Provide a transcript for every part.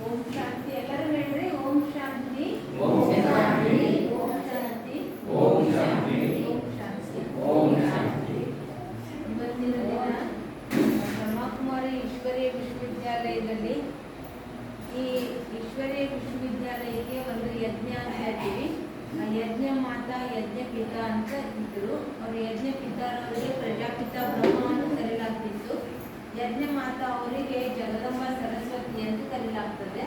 ಓಂ ಶಾಂತಿ ಎಲ್ಲರೂ ಹೇಳ್ರಿ ಓಂ ಶಾಂತಿ ಓಂ ಶಾಂತಿ. ಓಂ ಶಾಂತಿ ಓಂ ಶಾಂತಿ. ಓಂ ಶಾಂತಿ ಓಂ ಶಾಂತಿ. ಇವತ್ತಿನ ದಿನ ಬ್ರಹ್ಮಕುಮಾರಿ ಈಶ್ವರೀಯ ವಿಶ್ವವಿದ್ಯಾಲಯದಲ್ಲಿ ಈ ಈಶ್ವರೀಯ ವಿಶ್ವವಿದ್ಯಾಲಯಕ್ಕೆ ಒಂದು ಯಜ್ಞ ಅಂತ ಹೇಳ್ತೀವಿ ಆ ಯಜ್ಞ ಮಾತಾ ಯಜ್ಞ ಪಿತ ಅಂತ ಇದ್ರು ಅವ್ರ ಯಜ್ಞ ಪಿತಾರವರಿಗೆ ಪ್ರಜಾಪಿತ ಬ್ರಹ್ಮ ಅಂತ ಕರೆಯಲಾಗ್ತಿತ್ತು. ಯಜ್ಞ ಮಾತಾ ಅವರಿಗೆ ಜಗದಂಬ ಸರಸ್ವತಿ ಅಂತ ಕರೆಯಲಾಗ್ತದೆ.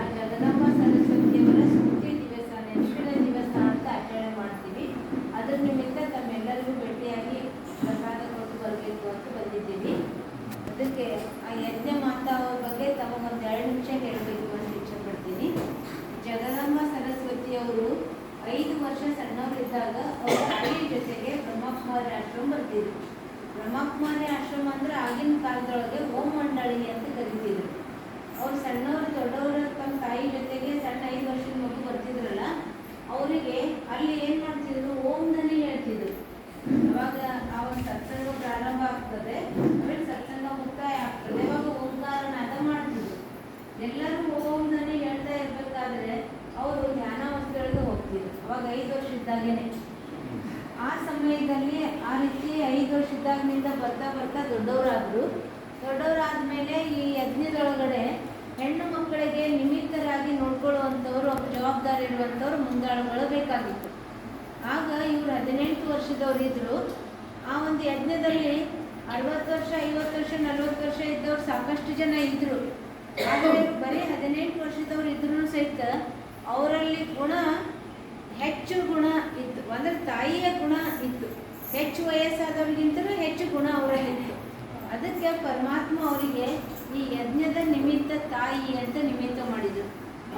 ಆ ಜಗದಂಬ ಸರಸ್ವತಿಯವರ ಸ್ಮೃತಿ ದಿವಸ ನೆನಪಿನ ದಿವಸ ಅಂತ ಆಚರಣೆ ಮಾಡ್ತೀವಿ. ಅದರ ನಿಮಿತ್ತ ತಮ್ಮೆಲ್ಲರಿಗೂ ಭೇಟಿಯಾಗಿ ಪ್ರಸಾದ ಕೊಟ್ಟು ಬರಬೇಕು ಅಂತ ಬಂದಿದ್ದೀವಿ. ಅದಕ್ಕೆ ಆ ಯಜ್ಞ ಮಾತಾ ಅವ್ರ ಬಗ್ಗೆ ತಮಗೊಂದು ಎರಡು ನಿಮಿಷ ಹೇಳಬೇಕು ಅಂತ ಇಚ್ಛೆ ಪಡ್ತೀನಿ ಜಗದಂಬ ಸರಸ್ವತಿ ಅವರು ಐದು ವರ್ಷ ಸಣ್ಣವರಿದ್ದಾಗ ಅವರ ಜೊತೆಗೆ ಬ್ರಹ್ಮಕುಮಾರಿ ಆಶ್ರಮ ಬರ್ತಿದ್ರು ಬ್ರಹ್ಮಕುಮಾರಿ ಆಶ್ರಮ ಅಂದ್ರೆ ಆಗಿನ ಕಾಲದೊಳಗೆ ಓಂ ಮಂಡಳಿ ಅಂತ ಕರಿತಿದ್ರು ಅವ್ರು ಸಣ್ಣವರು ದೊಡ್ಡವರು ತಮ್ಮ ತಾಯಿ ಜೊತೆಗೆ ಸಣ್ಣ ಐದು ವರ್ಷದ ಮಗು ಬರ್ತಿದ್ರಲ್ಲ ಅವರಿಗೆ ಅಲ್ಲಿ ಏನ್ ಮಾಡ್ತಿದ್ರು ಓಂ ದನಿ ಹೇಳ್ತಿದ್ರು ಅವಾಗ ಆ ಒಂದು ಸತ್ಸಂಗ ಪ್ರಾರಂಭ ಆಗ್ತದೆ ಆಮೇಲೆ ಸತ್ಸಂಗ ಮುಕ್ತಾಯ ಆಗ್ತದೆ ಅವಾಗ ಓಂಕಾರನಾದ ಮಾಡ್ತಿದ್ರು ಎಲ್ಲರೂ ಓಂ ದನಿ ಹೇಳ್ತಾ ಇರ್ಬೇಕಾದ್ರೆ ಅವರು ಧ್ಯಾನಾವಸ್ಥೆಯೊಳಗೆ ಹೋಗ್ತಿದ್ರು ಅವಾಗ ಐದು ವರ್ಷ ಇದ್ದಾಗೇನೆ ಆ ಸಮಯದಲ್ಲಿ ಆ ರೀತಿ ಐದು ವರ್ಷದಾಗಿನಿಂದ ಬರ್ತಾ ಬರ್ತಾ ದೊಡ್ಡವರಾದರು. ದೊಡ್ಡವರಾದ ಮೇಲೆ ಈ ಯಜ್ಞದೊಳಗಡೆ ಹೆಣ್ಣು ಮಕ್ಕಳಿಗೆ ನಿಮಿತ್ತರಾಗಿ ನೋಡ್ಕೊಳ್ಳುವಂಥವ್ರು, ಅವ್ರ ಜವಾಬ್ದಾರಿ ಇರುವಂಥವ್ರು ಮುಂದಾಳುಗಳು ಬೇಕಾಗಿತ್ತು. ಆಗ ಇವರು ಹದಿನೆಂಟು ವರ್ಷದವ್ರು ಇದ್ರು. ಆ ಒಂದು ಯಜ್ಞದಲ್ಲಿ ಅರವತ್ತು ವರ್ಷ, ಐವತ್ತು ವರ್ಷ, ನಲ್ವತ್ತು ವರ್ಷ ಇದ್ದವ್ರು ಸಾಕಷ್ಟು ಜನ ಇದ್ದರು ಆದರೆ ಬರೀ ಹದಿನೆಂಟು ವರ್ಷದವ್ರು ಇದ್ರು ಸಹಿತ ಅವರಲ್ಲಿ ಗುಣ, ಹೆಚ್ಚು ಗುಣ ಇತ್ತು. ಅಂದರೆ ತಾಯಿಯ ಗುಣ ಇತ್ತು. ಹೆಚ್ಚು ವಯಸ್ಸಾದವ್ರಿಗಿಂತಲೂ ಹೆಚ್ಚು ಗುಣ ಅವರಲ್ಲಿತ್ತು ಅದಕ್ಕೆ ಪರಮಾತ್ಮ ಅವರಿಗೆ ಈ ಯಜ್ಞದ ನಿಮಿತ್ತ ತಾಯಿ ಅಂತ ನಿಮಿತ್ತ ಮಾಡಿದ್ರು.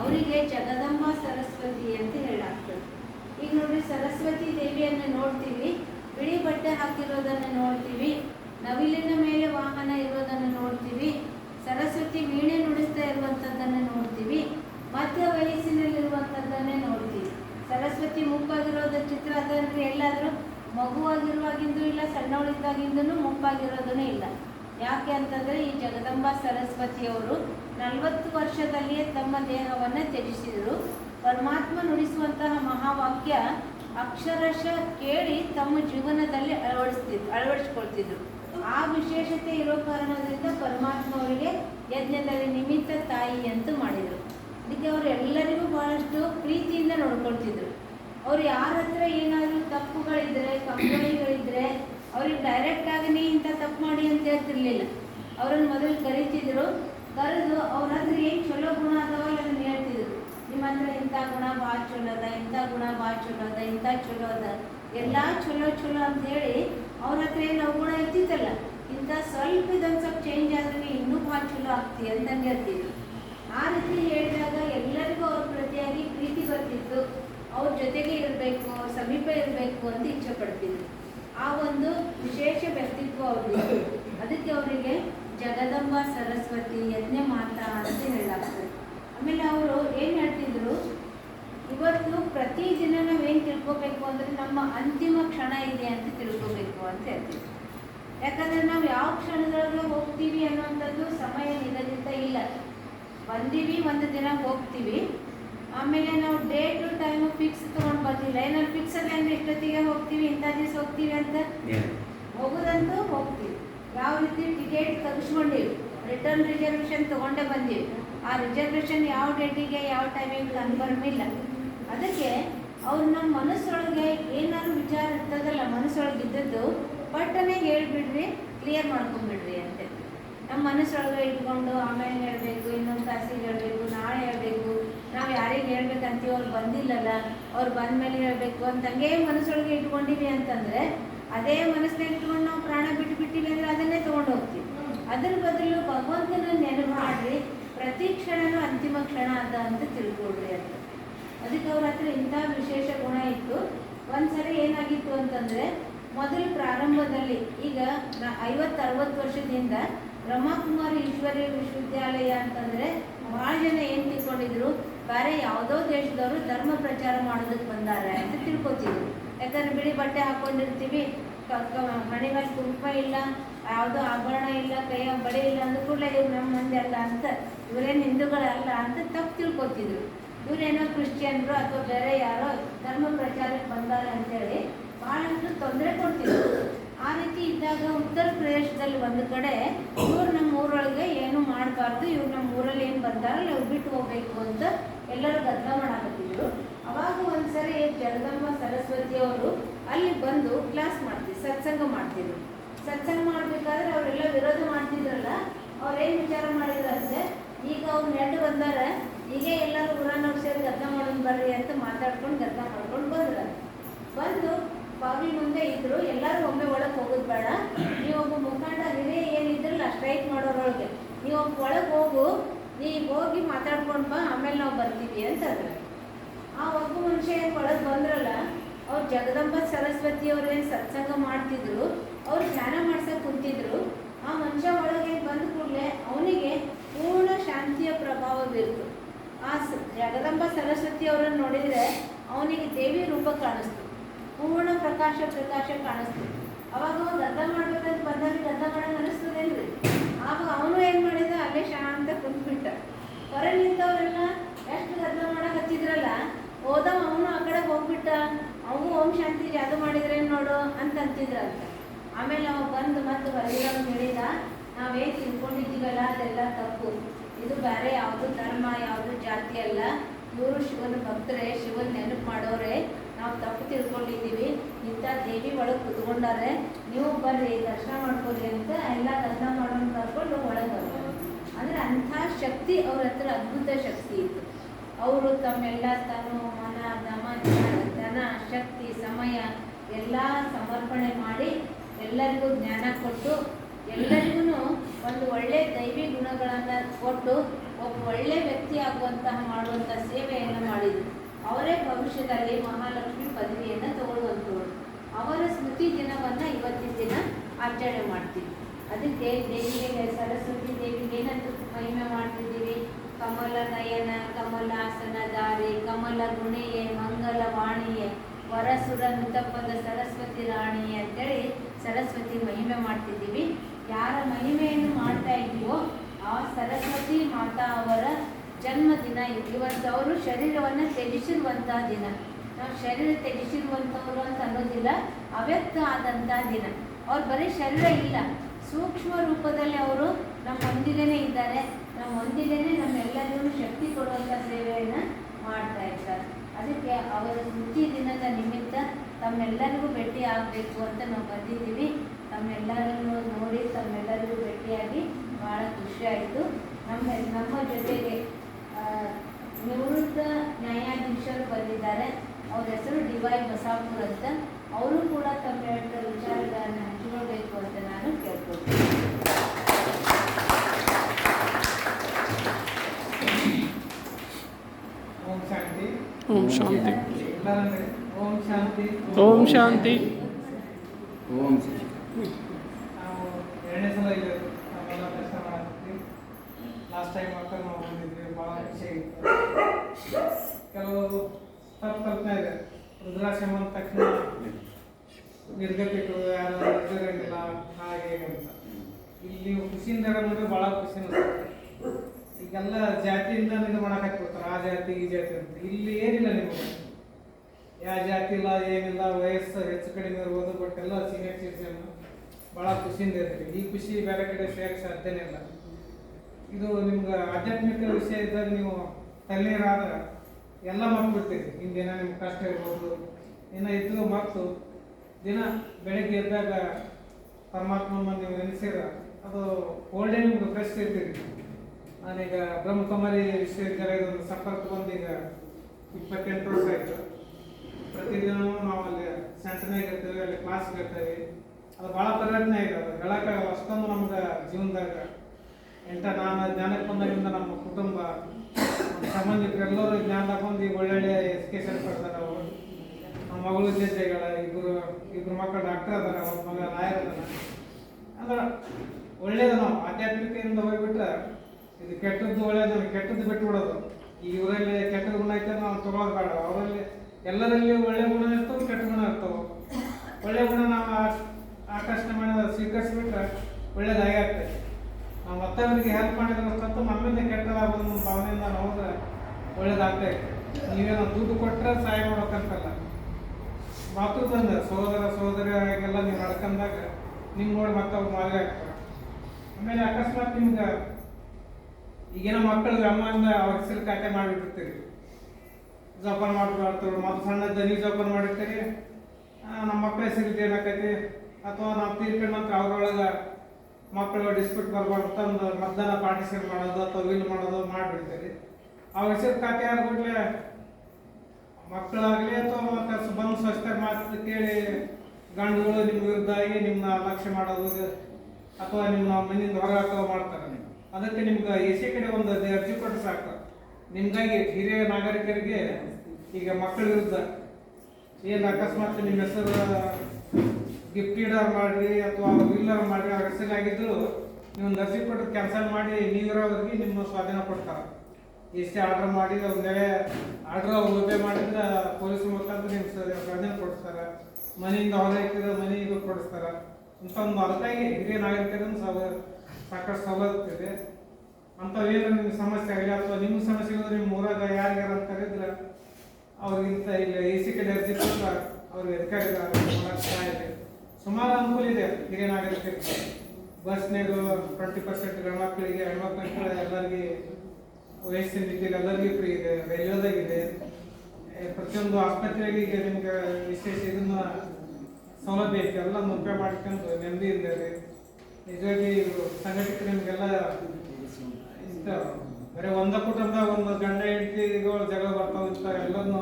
ಅವರಿಗೆ ಜಗದಮ್ಮ ಸರಸ್ವತಿ ಅಂತ ಹೇಳಾಗ್ತದೆ. ಈಗ ನೋಡ್ರಿ, ಸರಸ್ವತಿ ದೇವಿಯನ್ನು ನೋಡ್ತೀವಿ, ಬಿಳಿ ಬಟ್ಟೆ ಹಾಕಿರೋದನ್ನು ನೋಡ್ತೀವಿ, ನವಿಲಿನ ಮೇಲೆ ವಾಹನ ಇರೋದನ್ನು ನೋಡ್ತೀವಿ, ಸರಸ್ವತಿ ವೀಣೆ ನುಡಿಸ್ತಾ ಇರುವಂಥದ್ದನ್ನು ನೋಡ್ತೀವಿ, ಮಧ್ಯ ವಯಸ್ಸಿನಲ್ಲಿರುವಂಥದ್ದನ್ನೇ ನೋಡ್ತೀವಿ. ಸರಸ್ವತಿ ಮುಪ್ಪಾಗಿರೋದ ಚಿತ್ರ ಅದಂದ್ರೆ ಎಲ್ಲಾದರೂ ಮಗುವಾಗಿರುವಾಗಿಂದು ಇಲ್ಲ ಸಣ್ಣವಳಿದ್ದಾಗಿಂದೂ ಮುಪ್ಪಾಗಿರೋದೂ ಇಲ್ಲ. ಯಾಕೆ ಅಂತಂದರೆ ಈ ಜಗದಂಬ ಸರಸ್ವತಿಯವರು ನಲವತ್ತು ವರ್ಷದಲ್ಲಿಯೇ ತಮ್ಮ ದೇಹವನ್ನು ತ್ಯಜಿಸಿದರು. ಪರಮಾತ್ಮ ನುಡಿಸುವಂತಹ ಮಹಾವಾಕ್ಯ ಅಕ್ಷರಶಃ ಕೇಳಿ ತಮ್ಮ ಜೀವನದಲ್ಲಿ ಅಳವಡಿಸ್ತಿದ್ರು ಅಳವಡಿಸ್ಕೊಳ್ತಿದ್ರು. ಆ ವಿಶೇಷತೆ ಇರೋ ಕಾರಣದಿಂದ ಪರಮಾತ್ಮ ಅವರಿಗೆ ಯಜ್ಞದಲ್ಲಿ ನಿಮಿತ್ತ ತಾಯಿ ಅಂತ ಮಾಡಿದರು. ಅದಕ್ಕೆ ಅವರು ಎಲ್ಲರಿಗೂ ಬಹಳಷ್ಟು ಪ್ರೀತಿಯಿಂದ ನೋಡ್ಕೊಳ್ತಿದ್ರು. ಅವ್ರು ಯಾರ ಹತ್ರ ಏನಾದರೂ ತಪ್ಪುಗಳಿದ್ರೆ ಕಂಪ್ಲೇಂಟ್ಗಳಿದ್ರೆ ಅವ್ರಿಗೆ ಡೈರೆಕ್ಟ್ ಆಗಿ ನೀ ಇಂಥ ತಪ್ಪು ಮಾಡಿ ಅಂತ ಹೇಳ್ತಿರ್ಲಿಲ್ಲ. ಅವ್ರನ್ನ ಮೊದಲು ಕರಿತಿದ್ರು. ಕರೆದು ಅವ್ರ ಹತ್ರ ಏನು ಚಲೋ ಗುಣ ಅದಾವಲ್ಲ ಅದನ್ನ ಹೇಳ್ತಿದ್ರು. ನಿಮ್ಮ ಹತ್ರ ಇಂಥ ಗುಣ ಭಾಳ ಚಲೋ ಅದ, ಇಂಥ ಗುಣ ಭಾಳ ಚಲೋ ಅದ, ಇಂಥ ಚಲೋ ಅದ, ಎಲ್ಲ ಚಲೋ ಚಲೋ ಅಂತ ಹೇಳಿ ಅವ್ರ ಹತ್ರ ಏನು ಅವಗುಣ ಇರ್ತಿತ್ತಲ್ಲ, ಇಂಥ ಸ್ವಲ್ಪ ಇದೊಂದು ಸ್ವಲ್ಪ ಚೇಂಜ್ ಆದ್ರೆ ಇನ್ನೂ ಭಾಳ ಚಲೋ ಆಗ್ತಿ ಅಂತಂದು ಹೇಳ್ತಿದ್ರು. ಆ ರೀತಿ ಹೇಳಿದಾಗ ಎಲ್ಲರಿಗೂ ಅವ್ರ ಪ್ರತಿಯಾಗಿ ಪ್ರೀತಿ ಬರ್ತಿತ್ತು. ಅವ್ರ ಜೊತೆಗೆ ಇರಬೇಕು, ಅವ್ರ ಸಮೀಪ ಇರಬೇಕು ಅಂತ ಇಚ್ಛೆ ಪಡ್ತಿದ್ರು ಆ ಒಂದು ವಿಶೇಷ ವ್ಯಕ್ತಿತ್ವ ಅವ್ರಿಗೆ. ಅದಕ್ಕೆ ಅವರಿಗೆ ಜಗದಂಬ ಸರಸ್ವತಿ, ಯಜ್ಞ ಮಾತಾ ಅಂತ ಹೇಳಲಾಗ್ತದೆ. ಆಮೇಲೆ ಅವರು ಏನು ಹೇಳ್ತಿದ್ರು? ಇವತ್ತು ಪ್ರತಿದಿನ ನಾವೇನು ತಿಳ್ಕೋಬೇಕು ಅಂದರೆ ನಮ್ಮ ಅಂತಿಮ ಕ್ಷಣ ಇದೆ ಅಂತ ತಿಳ್ಕೋಬೇಕು ಅಂತ ಹೇಳ್ತೀವಿ ಯಾಕಂದ್ರೆ ನಾವು ಯಾವ ಕ್ಷಣದೊಳಗೆ ಹೋಗ್ತೀವಿ ಅನ್ನೋಂಥದ್ದು ಸಮಯ ನಿಗದಿತ ಇಲ್ಲ. ಬಂದೀವಿ, ಒಂದು ದಿನ ಹೋಗ್ತೀವಿ. ಆಮೇಲೆ ನಾವು ಡೇಟು ಟೈಮು ಫಿಕ್ಸ್ ತೊಗೊಂಡು ಬಂದಿಲ್ಲ. ಏನಾದ್ರು ಫಿಕ್ಸ್ ಅಲ್ಲಿ ಅಂದ್ರೆ ಇಷ್ಟೊತ್ತಿಗೆ ಹೋಗ್ತೀವಿ ಇಂಥ ದಿವಸ ಹೋಗ್ತೀವಿ ಅಂತ ಹೋಗೋದಂತೂ ಹೋಗ್ತೀವಿ. ಯಾವ ರೀತಿ ಟಿಕೆಟ್ ತೆಗೆಸ್ಕೊಂಡಿವಿ? ರಿಟರ್ನ್ ರಿಸರ್ವೇಷನ್ ತೊಗೊಂಡೇ ಬಂದೀವಿ. ಆ ರಿಸರ್ವೇಷನ್ ಯಾವ ಡೇಟಿಗೆ ಯಾವ ಟೈಮಿಗೆ ಕನ್ಫರ್ಮ್ ಇಲ್ಲ. ಅದಕ್ಕೆ ಅವ್ರು ನಮ್ಮ ಮನಸ್ಸೊಳಗೆ ಏನಾದ್ರು ವಿಚಾರ ಇರ್ತದಲ್ಲ ಮನಸ್ಸೊಳಗೆ ಇದ್ದದ್ದು ಪಟ್ಟನೆ ಹೇಳ್ಬಿಡ್ರಿ ಕ್ಲಿಯರ್ ಮಾಡ್ಕೊಂಬಿಡ್ರಿ ಅಂತ. ನಮ್ಮ ಮನಸ್ಸೊಳಗೆ ಇಟ್ಕೊಂಡು ಆಮೇಲೆ ಹೇಳಬೇಕು ಇನ್ನೊಂದು ತಾಸಿಗೆ ಹೇಳಬೇಕು ನಾಳೆ ಹೇಳಬೇಕು. ನಾವು ಯಾರಿಗೆ ಹೇಳ್ಬೇಕಂತೀವಿ ಅವ್ರು ಬಂದಿಲ್ಲಲ್ಲ, ಅವ್ರು ಬಂದ್ಮೇಲೆ ಹೇಳಬೇಕು ಅಂತ ಹಂಗೆ ಮನಸ್ಸೊಳಗೆ ಇಟ್ಕೊಂಡಿವಿ ಅಂತಂದ್ರೆ ಅದೇ ಮನಸ್ಸಿನ ಇಟ್ಕೊಂಡು ನಾವು ಪ್ರಾಣ ಬಿಟ್ಟು ಬಿಟ್ಟಿವಿ ಅಂದ್ರೆ ಅದನ್ನೇ ತೊಗೊಂಡು ಹೋಗ್ತೀವಿ. ಅದ್ರ ಬದಲು ಭಗವಂತನ ನೆನಪು ಮಾಡಿರಿ, ಪ್ರತಿ ಕ್ಷಣನೂ ಅಂತಿಮ ಕ್ಷಣ ಅದ ಅಂತ ತಿಳ್ಕೊಳ್ರಿ ಅಂತ. ಅದಕ್ಕೆ ಅವ್ರ ಹತ್ರ ಇಂಥ ವಿಶೇಷ ಗುಣ ಇತ್ತು. ಒಂದ್ಸರಿ ಏನಾಗಿತ್ತು ಅಂತಂದ್ರೆ, ಮೊದಲು ಪ್ರಾರಂಭದಲ್ಲಿ ಈಗ ಐವತ್ತು ಅರವತ್ತು ವರ್ಷದಿಂದ ಬ್ರಹ್ಮಕುಮಾರಿ ಈಶ್ವರ್ಯ ವಿಶ್ವವಿದ್ಯಾಲಯ ಅಂತಂದ್ರೆ ಭಾಳ ಜನ ಏನ್ ತಿಳ್ಕೊಂಡಿದ್ರು ಬೇರೆ ಯಾವುದೋ ದೇಶದವರು ಧರ್ಮ ಪ್ರಚಾರ ಮಾಡೋದಕ್ಕೆ ಬಂದಾರೆ ಅಂತ ತಿಳ್ಕೊತಿದ್ರು ಯಾಕಂದ್ರೆ ಬಿಳಿ ಬಟ್ಟೆ ಹಾಕೊಂಡಿರ್ತೀವಿ ತುಂಬ ಹಣೆ ಕುಂಕುಮ ಇಲ್ಲ, ಯಾವುದೋ ಆಭರಣ ಇಲ್ಲ ಕೈಯ ಬಳೆ ಇಲ್ಲ ಅಂದ ಕೂಡಲೇ ಇವ್ರು ನಮ್ಮ ಮಂದಿ ಅಲ್ಲ ಅಂತ ಇವರೇನು ಹಿಂದೂಗಳಲ್ಲ ಅಂತ ತಪ್ಪು ತಿಳ್ಕೊತಿದ್ರು. ಇವರೇನೋ ಕ್ರಿಶ್ಚಿಯನ್ರು ಅಥವಾ ಬೇರೆ ಯಾರೋ ಧರ್ಮ ಪ್ರಚಾರಕ್ಕೆ ಬಂದಾರೆ ಅಂತೇಳಿ ಭಾಳಷ್ಟು ತೊಂದರೆ ಕೊಡ್ತಿದ್ರು. ಆ ರೀತಿ ಇದ್ದಾಗ ಉತ್ತರ ಪ್ರದೇಶದಲ್ಲಿ ಒಂದು ಕಡೆ ಇವ್ರು ನಮ್ಮ ಊರೊಳಗೆ ಏನು ಮಾಡಬಾರ್ದು, ಇವ್ರು ನಮ್ಮ ಊರಲ್ಲಿ ಏನು ಬಂದಾರಲ್ಲ ಇವ್ರು ಬಿಟ್ಟು ಹೋಗ್ಬೇಕು ಅಂತ ಎಲ್ಲರೂ ಗದ್ದಲ ಮಾಡಾಕತ್ತಿದ್ರು. ಅವಾಗ ಒಂದ್ಸರಿ ಸರಸ್ವತಿ ಅವರು ಅಲ್ಲಿ ಬಂದು ಕ್ಲಾಸ್ ಮಾಡ್ತಿದ್ರು ಸತ್ಸಂಗ ಮಾಡ್ತಿದ್ರು. ಸತ್ಸಂಗ ಮಾಡ್ಬೇಕಾದ್ರೆ ಅವರೆಲ್ಲ ವಿರೋಧ ಮಾಡ್ತಿದ್ರಲ್ಲ, ಅವ್ರೇನು ವಿಚಾರ ಮಾಡಿದ್ರಂತೆ ಈಗ ಅವ್ರು ನೆಟ್ಟು ಬಂದಾರ ಈಗ ಎಲ್ಲರೂ ಊರನ್ನವ್ರು ಸೇರಿ ಗದ್ದ ಮಾಡೋಣ ಬರ್ರಿ ಅಂತ ಮಾತಾಡ್ಕೊಂಡು ಗದ್ದ ಮಾಡ್ಕೊಂಡು ಬಂದ್ರ. ಬಂದು ಬಾವಿ ಮುಂದೆ ಇದ್ರು, ಎಲ್ಲರೂ ಒಮ್ಮೆ ಒಳಗೆ ಹೋಗೋದು ಬೇಡ. ನೀವೊಬ್ಬ ಮುಖಂಡ ಹಿರಿಯ ಏನಿದ್ರಲ್ಲ ಸ್ಟ್ರೈಕ್ ಮಾಡೋರೊಳಗೆ. ನೀವೊಬ್ಬ ಒಳಗೆ ಹೋಗು ನೀ ಹೋಗಿ ಮಾತಾಡ್ಕೊಂಡು ಬಾ, ಆಮೇಲೆ ನಾವು ಬರ್ತೀವಿ ಅಂತಂದ್ರೆ ಆ ಒಬ್ಬ ಮನುಷ್ಯ ಏನು ಒಳಗೆ ಬಂದ್ರಲ್ಲ, ಅವ್ರು ಜಗದಂಬ ಸರಸ್ವತಿ ಸತ್ಸಂಗ ಮಾಡ್ತಿದ್ರು, ಅವ್ರು ಧ್ಯಾನ ಮಾಡ್ಸಕ್ ಕುಂತಿದ್ರು, ಆ ಮನುಷ್ಯ ಒಳಗೆ ಬಂದ ಕೂಡಲೇ ಅವನಿಗೆ ಪೂರ್ಣ ಶಾಂತಿಯ ಪ್ರಭಾವ ಬೀರ್ತು. ಆ ಜಗದಂಬ ಸರಸ್ವತಿ ಅವರನ್ನು ನೋಡಿದ್ರೆ ಅವನಿಗೆ ದೇವಿ ರೂಪ ಕಾಣಿಸ್ತು. ಪೂರ್ಣ ಪ್ರಕಾಶ ಪ್ರಕಾಶ ಕಾಣಿಸ್ತದೆ. ಅವಾಗ ಅವನು ಗದ್ದ ಮಾಡ್ಬೇಕಂತ ಬಂದಾಗ ಗದ್ದ ಅನಿಸ್ತದೆ ಅನಿಸ್ತದೇನ್ರಿ ಆವಾಗ ಅವನು ಏನು ಮಾಡಿದ? ಅಲ್ಲೇ ಶಾಂತ ಕುಂತ್ಬಿಟ್ಟ. ಹೊರಗೆ ನಿಂತವರೆಲ್ಲ ಎಷ್ಟು ಗದ್ದಲ ಮಾಡಕ್ ಹಚ್ಚಿದ್ರಲ್ಲ? ಹೋದವ ಅವನು ಆ ಕಡೆ ಹೋಗ್ಬಿಟ್ಟ. ಅವನು ಓಂ ಶಾಂತಿ ಅದು ಮಾಡಿದ್ರೆ ನೋಡು ಅಂತ ಅಂತಿದ್ರಂತ. ಆಮೇಲೆ ಅವ ಬಂದು ಮತ್ತೆ ಹೊರಗಿರೋನು ಹೇಳಿದ, ನಾವೇನು ತಿಳ್ಕೊಂಡಿದ್ದೀವಲ್ಲ? ಅದೆಲ್ಲ ತಪ್ಪು. ಇದು ಬೇರೆ ಯಾವುದು ಧರ್ಮ, ಯಾವುದು ಜಾತಿ ಅಲ್ಲ. ಇವರು ಶಿವನ ಭಕ್ತರೇ, ಶಿವನ್ ನೆನಪು ಮಾಡೋರೆ. ನಾವು ತಪ್ಪು ತಿಳ್ಕೊಂಡಿದ್ದೀವಿ. ಇಂಥ ದೇವಿ ಒಳಗೆ ಕುತ್ಕೊಂಡಾರೆ ನೀವು ಬರ್ರಿ, ದರ್ಶನ ಮಾಡ್ಕೊಳ್ರಿ ಅಂತ ಎಲ್ಲ ದರ್ಶನ ಮಾಡೋಣ ಕರ್ಕೊಂಡು ಒಳಗೆ ಅಂದ್ರೆ ಅಂಥ ಶಕ್ತಿ ಅವ್ರ ಹತ್ರ ಅದ್ಭುತ ಶಕ್ತಿ ಇತ್ತು. ಅವರು ತಮ್ಮೆಲ್ಲ ತನು ಮನ, ದಮ ಧನ, ಶಕ್ತಿ, ಸಮಯ ಎಲ್ಲ ಸಮರ್ಪಣೆ ಮಾಡಿ ಎಲ್ಲರಿಗೂ ಜ್ಞಾನ ಕೊಟ್ಟು ಎಲ್ಲರಿಗೂ ಒಂದು ಒಳ್ಳೆ ದೈವಿ ಗುಣಗಳನ್ನು ಕೊಟ್ಟು ಒಬ್ಬ ಒಳ್ಳೆ ವ್ಯಕ್ತಿ ಆಗುವಂತಹ ಮಾಡುವಂಥ ಸೇವೆಯನ್ನು ಮಾಡಿದರು. ಅವರೇ ಭವಿಷ್ಯದಲ್ಲಿ ಮಹಾಲಕ್ಷ್ಮಿ ಪದವಿಯನ್ನು ತಗೊಳ್ಳುವಂಥವ್ರು ಅವರ ಸ್ಮೃತಿ ದಿನವನ್ನು ಇವತ್ತಿನ ದಿನ ಆಚರಣೆ ಮಾಡ್ತೀವಿ. ಅದಕ್ಕೆ ದೇವಿಗೆ ಸರಸ್ವತಿ ದೇವಿಗೆ ಏನಂತ ಮಹಿಮೆ ಮಾಡ್ತಿದ್ದೀವಿ. ಕಮಲ ನಯನ, ಕಮಲಾಸನ ದಾರಿ, ಕಮಲ ಗುಣೆಯೇ, ಮಂಗಲ ವಾಣಿಯೇ, ವರಸುರ ಮೃತಪ್ಪದ ಸರಸ್ವತಿ ರಾಣಿ ಅಂತೇಳಿ ಸರಸ್ವತಿ ಮಹಿಮೆ ಮಾಡ್ತಿದ್ದೀವಿ. ಯಾರ ಮಹಿಮೆಯನ್ನು ಮಾಡ್ತಾ ಇದೀವೋ ಆ ಸರಸ್ವತಿ ಮಾತಾ ಅವರ ಜನ್ಮ ದಿನ ಇದು. ಇವತ್ತು ಅವರು ಶರೀರವನ್ನು ತ್ಯಜಿಸಿರುವಂತಹ ದಿನ. ನಾವು ಶರೀರ ತ್ಯಜಿಸಿರುವಂಥವ್ರು ಅಂತ ಅನ್ನೋದಿಲ್ಲ, ಅವ್ಯಕ್ತ ಆದಂಥ ದಿನ. ಅವ್ರು ಬರೀ ಶರೀರ ಇಲ್ಲ, ಸೂಕ್ಷ್ಮ ರೂಪದಲ್ಲಿ ಅವರು ನಮ್ಮ ಹೊಂದಿಲೇನೆ ಇದ್ದಾರೆ. ನಮ್ಮ ಹೊಂದಿಲೇನೆ ನಮ್ಮೆಲ್ಲರಿಗೂ ಶಕ್ತಿ ಕೊಡುವಂಥ ಸೇವೆಯನ್ನು ಮಾಡ್ತಾ ಇದ್ದಾರೆ. ಅದಕ್ಕೆ ಅವರ ಸ್ಮೃತಿ ದಿನದ ನಿಮಿತ್ತ ತಮ್ಮೆಲ್ಲರಿಗೂ ಭೇಟಿ ಆಗಬೇಕು ಅಂತ ನಾವು ಬಂದಿದ್ದೀವಿ. ತಮ್ಮೆಲ್ಲರನ್ನು ನೋಡಿ ತಮ್ಮೆಲ್ಲರಿಗೂ ಭೇಟಿಯಾಗಿ ಭಾಳ ಖುಷಿಯಾಯಿತು ನಮ್ಮ ನಮ್ಮ ಜೊತೆಗೆ ನಿವೃತ್ತ ನ್ಯಾಯಾಧೀಶರು ಬಂದಿದ್ದಾರೆ ಅವ್ರ ಹೆಸರು ಡಿ ವೈ ಬಸಾಪುರ್ ಅಂತ. ಅವರು ಕೂಡ ತಮ್ಮ ಹೇಳ್ತಾ ವಿಚಾರಗಳನ್ನು ಹಂಚಿಕೊಳ್ಬೇಕು ಅಂತ ನಾನು ಕೇಳ್ಕೊಳ್ತೀನಿ. ಓಂ ಶಾಂತಿ. ಓಂ ಶಾಂತಿ. ಎಲ್ಲರಂದ್ರೆ ಓಂ ಶಾಂತಿ. ಓಂ ಶಾಂತಿ ಓಂ ನಾವು ಎರಡನೇ ಸಲ ಇಲ್ಲಿ ನಾವೆಲ್ಲ ದರ್ಶನ ಮಾಡ್ತಿದ್ವಿ ಲಾಸ್ಟ್ ಟೈಮ್ ಮಕ್ಕಳು ನಾವು ಬಂದಿದ್ವಿ ಭಾಳ ಖುಷಿ ಆಗಿತ್ತು ಕೆಲವು ತಪ್ಪು ಕಲ್ಪನೆ ಇದೆ. ರುದ್ರಾಶ್ರಮ ಅಂದ ತಕ್ಷಣ ನಿರ್ಗತಿಕರು ಯಾರು ಇರಲಿಲ್ಲ ಹಾಗೆ ಅಂತ. ಇಲ್ಲಿ ಖುಷಿಯಿಂದ ಇರೋದ್ರೆ ಭಾಳ ಖುಷಿ ಈಗೆಲ್ಲ ಜಾತಿಯಿಂದ ಇದು ಮಾಡಕ್ಕಾಗ್ತಿರ್ತಾರೆ ಆ ಜಾತಿ, ಈ ಜಾತಿ ಅಂತ. ಇಲ್ಲಿ ಏನಿಲ್ಲ ನಿಮಗೆ. ಯಾವ ಜಾತಿ ಇಲ್ಲ, ಏನಿಲ್ಲ, ವಯಸ್ಸು ಹೆಚ್ಚು ಕಡಿಮೆ ಇರ್ಬೋದು ಬಟ್ ಎಲ್ಲ ಸೀನಿಯರ್ ಸಿಟಿಸನ್ ಭಾಳ ಖುಷಿಯಿಂದ ಇರ್ತೀವಿ ಈ ಖುಷಿ ಬೇರೆ ಕಡೆ ಸೇರಕ್ಕೆ ಸಾಧ್ಯನೇ ಇಲ್ಲ. ಇದು ನಿಮ್ಗೆ ಆಧ್ಯಾತ್ಮಿಕ ವಿಷಯ ಇದ್ದಾಗ ನೀವು ತಲ್ಲೀರಾದ್ರೆ ಎಲ್ಲ ಮರ್ತ್ಬಿಡ್ತೀರಿ ಹಿಂದೇನ ನಿಮ್ಗೆ ಕಷ್ಟ ಇರ್ಬೋದು. ಏನೋ ಇದ್ದು ಮತ್ತು ದಿನ ಬೆಳಗ್ಗೆ ಎದ್ದಾಗ ಪರಮಾತ್ಮನ ನೀವು ನೆನೆಸಿರ ಅದು ಓಲ್ಡೇ ನಿಮ್ಗೆ ಫ್ರೆಶ್ ಇರ್ತೀರಿ. ನಾನೀಗ ಬ್ರಹ್ಮಕುಮಾರಿ ವಿಶ್ವವಿದ್ಯಾಲಯದ ಸಂಪರ್ಕ ಬಂದು ಈಗ ಇಪ್ಪತ್ತೆಂಟು ವರ್ಷ ಆಯಿತು. ಪ್ರತಿದಿನವೂ ನಾವು ಅಲ್ಲಿ ಸೆಂಟರ್ನಾಗ ಇರ್ತೀವಿ, ಅಲ್ಲಿ ಕ್ಲಾಸ್ ಇರ್ತೇವೆ. ಅದು ಭಾಳ ಪರಿವರ್ತನೆ ಇದೆ. ಅದು ಹೇಳಕ್ಕಾಗಲ್ಲ. ಅಷ್ಟೊಂದು ನಮ್ಗೆ ಜೀವನದಾಗ ಎಂಟ ನಾನು ಜ್ಞಾನಕ್ಕೆ ಬಂದಾಗಿಂದ ನಮ್ಮ ಕುಟುಂಬ ನಮ್ಮ ಸಂಬಂಧಿಕರು ಎಲ್ಲರೂ ಜ್ಞಾನದಾಗ ಬಂದು ಈಗ ಒಳ್ಳೊಳ್ಳೆ ಎಜುಕೇಶನ್ ಕೊಡ್ತಾರೆ ಅವರು. ನಮ್ಮ ಮಗಳು ಜೊತೆಗಳ ಇಬ್ಬರು ಇಬ್ಬರು ಮಕ್ಕಳು ಡಾಕ್ಟರ್ ಅದಾರ ಅವ್ರ ಮಗ ಲಾಯರ್ ಅದಾರ ಅಂದ್ರೆ ಒಳ್ಳೇದು ನಾವು ಆಧ್ಯಾತ್ಮಿಕದಿಂದ ಹೋಗ್ಬಿಟ್ರೆ ಇದು ಕೆಟ್ಟದ್ದು ಒಳ್ಳೇದು ಕೆಟ್ಟದ್ದು ಬಿಟ್ಟು ಬಿಡೋದು ಈ ಇವರಲ್ಲಿ ಕೆಟ್ಟ ಗುಣ ಐತೆ ನಾವು ತಗೊಳ್ಳೋದು ಬೇಡ. ಅವರಲ್ಲಿ ಎಲ್ಲರಲ್ಲಿ ಒಳ್ಳೆ ಗುಣ ಇರ್ತವೆ, ಕೆಟ್ಟ ಗುಣ ಇರ್ತವೆ. ಒಳ್ಳೆ ಗುಣ ನಾವು ಆಕರ್ಷಣೆ ಮಾಡಿದ ಸ್ವೀಕರಿಸ್ಬಿಟ್ರೆ ಒಳ್ಳೇದಾಗಿ ಆಗ್ತದೆ ಮತ್ತೊಬ್ಬರಿಗೆ ಹೆಲ್ಪ್ ಮಾಡಿದ್ರೆ ನಮ್ಮಿಂದ ಕೆಟ್ಟದಾಗೋದು ನಮ್ಮ ಭಾವನೆಯಿಂದ ನೋಡಿದ್ರೆ ಒಳ್ಳೇದಾಗ್ತಾ ಇದೆ ನೀವೇನೋ ದುಡ್ಡು ಕೊಟ್ಟರೆ ಸಹಾಯ ಮಾಡ್ಬೇಕಂತಲ್ಲ. ಮಾತು ತಂದ, ಸಹೋದರ ಸಹೋದರಿಯಾಗೆಲ್ಲ ನೀವು ನಡ್ಕೊಂಡಾಗ ನಿಮ್ಗೆ ನೋಡಿ ಮತ್ತವ್ರು ಮಾದರಿ ಆಗ್ತಾರೆ ಆಮೇಲೆ ಅಕಸ್ಮಾತ್ ನಿಮ್ಗೆ ಈಗಿನ ಮಕ್ಕಳಿಗೆ ಅಮ್ಮಂದ ಅವ್ರ ಹೆಸರು ಖಾತೆ ಮಾಡಿಬಿಟ್ಟಿರ್ತೀರಿ. ಜೋಪಾನ ಮಾಡ್ಬಿಡ್ತಾರೆ ಮತ್ತು ಸಣ್ಣ ದನಿ ಜೋಪಾನ ಮಾಡಿರ್ತೀರಿ. ನಮ್ಮ ಮಕ್ಕಳ ಹೆಸರು ಏನಾಕೈತಿ ಅಥವಾ ನಾವು ತೀರ್ಕೊಂಡಂತ ಅವ್ರೊಳಗೆ ಮಕ್ಕಳು ಡಿಸ್ಪ್ಯೂಟ್ ಬರಬಾರ್ದು ತಂದು ಮತದಾನ ಪಾರ್ಟಿಸಿಪೇಟ್ ಮಾಡೋದು ಅಥವಾ ವಿಲ್ ಮಾಡೋದು ಮಾಡಿಬಿಡ್ತೀರಿ. ಅವ್ರ ಹೆಸರು ಕಾಕೆ ಯಾರು ಮಕ್ಕಳಾಗಲಿ ಅಥವಾ ಬಂದು ಸ್ವಚ್ಛತೆ ಮಾತು ಕೇಳಿ ಗಂಡುಗಳು ನಿಮ್ಮ ವಿರುದ್ಧ ಆಗಿ ನಿಮ್ಮನ್ನ ಲಕ್ಷ್ಯ ಮಾಡೋದು ಅಥವಾ ನಿಮ್ಮ ಮನೆಯಿಂದ ಹೊರಗಾಕೋ ಮಾಡ್ತಾರೆ ನೀವು. ಅದಕ್ಕೆ ನಿಮ್ಗೆ ಎ ಸಿ ಕಡೆ ಒಂದು ಅರ್ಜಿ ಕೊಟ್ಟು ಸಾಕು. ನಿಮ್ಗಾಗಿ ಹಿರಿಯ ನಾಗರಿಕರಿಗೆ ಈಗ ಮಕ್ಕಳ ವಿರುದ್ಧ ಏನು ಅಕಸ್ಮಾತ್ ನಿಮ್ಮ ಹೆಸರು ಗಿಫ್ಟ್ ಈಡರ್ ಮಾಡಿರಿ ಅಥವಾ ವಿಲ್ಲರ್ ಮಾಡಿರಿ ಆಗಿದ್ರು ನೀವು ನರ್ಸಿಂಗ್ ಅರ್ಜಿ ಕೊಟ್ಟು ಕ್ಯಾನ್ಸಲ್ ಮಾಡಿ ನೀವಿರೋವ್ರಿಗೆ ನಿಮ್ಮ ಸ್ವಾಧೀನ ಕೊಡ್ತಾರೆ. ಎಷ್ಟೇ ಆರ್ಡರ್ ಮಾಡಿ ಅವ್ರ ಮೇಲೆ, ಆರ್ಡರ್ ಅವ್ರು ಒಬ್ಬೆ ಮಾಡಿದ್ರೆ ಪೊಲೀಸ್ ಮುಖಾಂತರ ನಿಮ್ಮ ಸ್ವಾಧೀನ ಕೊಡಿಸ್ತಾರೆ. ಮನೆಯಿಂದ ಹೊರ ಹಾಕಿದ್ರೆ ಮನೆಗೆ ಕೊಡಿಸ್ತಾರೆ. ಇಂಥ ಒಂದು ಹೊರತಾಗಿ ಹಿರಿಯ ನಾಗರಿಕರನ್ನು ಸವ, ಸಾಕಷ್ಟು ಸವಲತ್ತು ಇದೆ. ಅಂಥವೇನು ನಿಮ್ಗೆ ಸಮಸ್ಯೆ ಆಗಲಿ, ಅಥವಾ ನಿಮ್ಮ ಸಮಸ್ಯೆ ಇದ್ರೆ ನಿಮ್ಮ ಊರಾಗ ಯಾರಿಗಾರ ಅಂತ ಕರೆದ್ರೆ ಅವ್ರಿಗಿಂತ ಇಲ್ಲ ಎ ಸಿ ಕಡೆ ಅರ್ಜಿ ಕೊಟ್ಟ ಅವ್ರಿಗೆ ಅಧಿಕಾರಿಗಳ ಸುಮಾರು ಅನುಕೂಲ ಇದೆ ಹಿರಿಯ ನಾಗರಿಕರಿಗೆ ಬಸ್ನಾಗ ಟ್ವೆಂಟಿ ಪರ್ಸೆಂಟ್ ಗಂಡ್ಮಕ್ಳಿಗೆ ಹೆಣ್ಮಕ್ಳು ಎಲ್ಲರಿಗೆ, ವಯಸ್ಸಿನ ರೀತಿಯಲ್ಲಿ ಎಲ್ಲರಿಗೂ ಫ್ರೀ ಇದೆ ರೈಲ್ವೆದಾಗಿದೆ ಪ್ರತಿಯೊಂದು ಆಸ್ಪತ್ರೆಗೆ ಈಗ ನಿಮ್ಗೆ ವಿಶೇಷ ಇದನ್ನ ಸೌಲಭ್ಯ ಐತೆ ಎಲ್ಲ ಉಪಯೋಗ ಮಾಡ್ಕೊಂಡು ನೆಮ್ಮದಿ ಇದ್ದಾರೆ ನಿಜವಾಗಿ ಸಂಘಟಕ ನಿಮ್ಗೆಲ್ಲ ಇಂಥ ಬರೀ ಒಂದ ಕುಟುಂಬ ಒಂದು ಗಂಡ, ಹೆಂಡತಿಗಳು ಜಗಳ ಬರ್ತಾವ ಇಂಥ ಎಲ್ಲವನ್ನು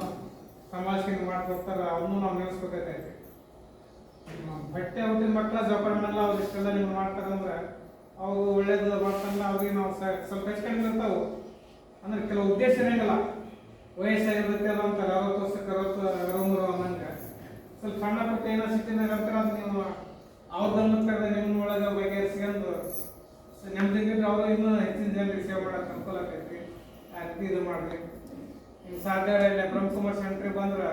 ಸಮಾಜಕ್ಕೆ ಮಾಡ್ಕೊಡ್ತಾರೆ ಅವನ್ನೂ ನಾವು ನೆನೆಸ್ಬೇಕಾಗೈತೆ ಬಟ್ಟೆ ಅವತ್ತಿನ ಮಕ್ಕಳ ಜೋಪಾನ ಮಾಡಲ್ಲ ಅವ್ರು ಇಷ್ಟೆಲ್ಲ ನೀವು ಮಾಡ್ತಾರಂದ್ರೆ ಅವು ಒಳ್ಳೇದು ಮಾಡ್ತಾರಲ್ಲ ಅವ್ರಿಗೆ ನಾವು ಸ್ವಲ್ಪ ಹೆಚ್ಚಿರ್ತಾವು ಅಂದ್ರೆ ಕೆಲವು ಉದ್ದೇಶ ಇರಂಗಿಲ್ಲ ವಯಸ್ಸಾಗಿರ್ತೈತೆ ಅಲ್ಲ ಅಂತಾರೆ, ಅರವತ್ತು ವರ್ಷಕ್ಕೆ ಅರವತ್ತು ಅರವತ್ತು ಅನ್ನಂಗೆ. ಸ್ವಲ್ಪ ಸಣ್ಣ ಪುಟ್ಟ ಏನೋ ಸಿಟ್ಟಿನಾಗ ಅಂತಾರೆ ಅದು ನೀವು ಅವ್ರ ಕರೆದ ನಿಮ್ಮ ಒಳಗೆ ಬಗೆಹರಿಸ್ಕೊಂಡು ನಿಮ್ಮ ನೆಮ್ಮದಿಗಿದ್ರೆ ಅವರು ಇನ್ನೂ ಹೆಚ್ಚಿನ ಜನರಿಗೆ ಸೇವೆ ಮಾಡಕ್ಕೆ ಅನುಕೂಲ ಆಗೈತಿ ಅಗ್ದಿ ಇದು ಮಾಡಿರಿ. ಸಾಧ್ಯ ಇಲ್ಲಿ ಬ್ರಹ್ಮಕುಮಾರ್ ಸೆಂಟ್ರಿಗೆ ಬಂದ್ರೆ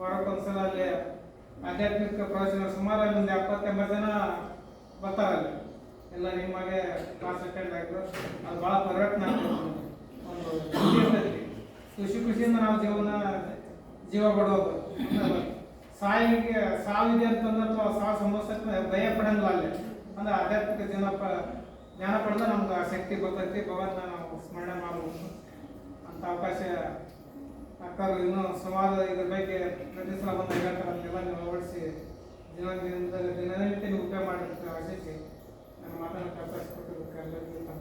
ವಾರಕ್ಕೊಂದ್ಸಲ ಅಲ್ಲಿ ಆಧ್ಯಾತ್ಮಿಕ ಪ್ರವಚನ ಸುಮಾರು ಒಂದು ಎಪ್ಪತ್ತೆಂಬತ್ತು ಜನ ಬರ್ತಾರಲ್ಲಿ ಎಲ್ಲ ನಿಮಗೆ ಕ್ಲಾಸ್ ಅಟೆಂಡ್ ಆಗಿದ್ರು ಅದು ಭಾಳ ಪರಿವರ್ತನೆ ಒಂದು ಖುಷಿ ಖುಷಿಯಿಂದ ನಾವು ಜೀವನ, ಜೀವ ಬಡೋದು ಸಾಯಿಗೆ ಸಾವಿದೆ ಅಂತಂದ್ರೆ ಅಥವಾ ಸಾವು ಸಂಭವಿಸಕ್ಕೆ ಭಯ ಪಡಂಗಿಲ್ಲ ಅಲ್ಲಿ. ಅಂದ್ರೆ ಆಧ್ಯಾತ್ಮಿಕ ಜೀವನ ಪ, ಜ್ಞಾನ ಪಡೆದ ನಮ್ಗೆ ಶಕ್ತಿ ಬರ್ತೈತಿ ಭಗವಂತ ನಾವು ಸ್ಮರಣೆ ಮಾಡಬಹುದು ಅಂತ ಅವಕಾಶ ಸರ್ಕಾರ ಇನ್ನೂ ಸಮಾಜದ ಇದ್ರ ಬಗ್ಗೆ ಪ್ರತಿ ಸಲ ಬಂದ ಹೇಳ್ತಾರಲ್ಲೆಲ್ಲ ನೀವು ಅಳವಡಿಸಿ ದಿನ ದಿನನಿತ್ಯ ನೀವು ಉಪಯೋಗ ಮಾಡಿರ್ತೀರ ಆಶಿಸಿ ನಾನು ಮಾತನ್ನು ಪ್ರಕಟಿಸ್ಕೊಟ್ಟಿದ್ದಕ್ಕೆ ಎಲ್ಲರಿಗೂ ತಮ್ಮ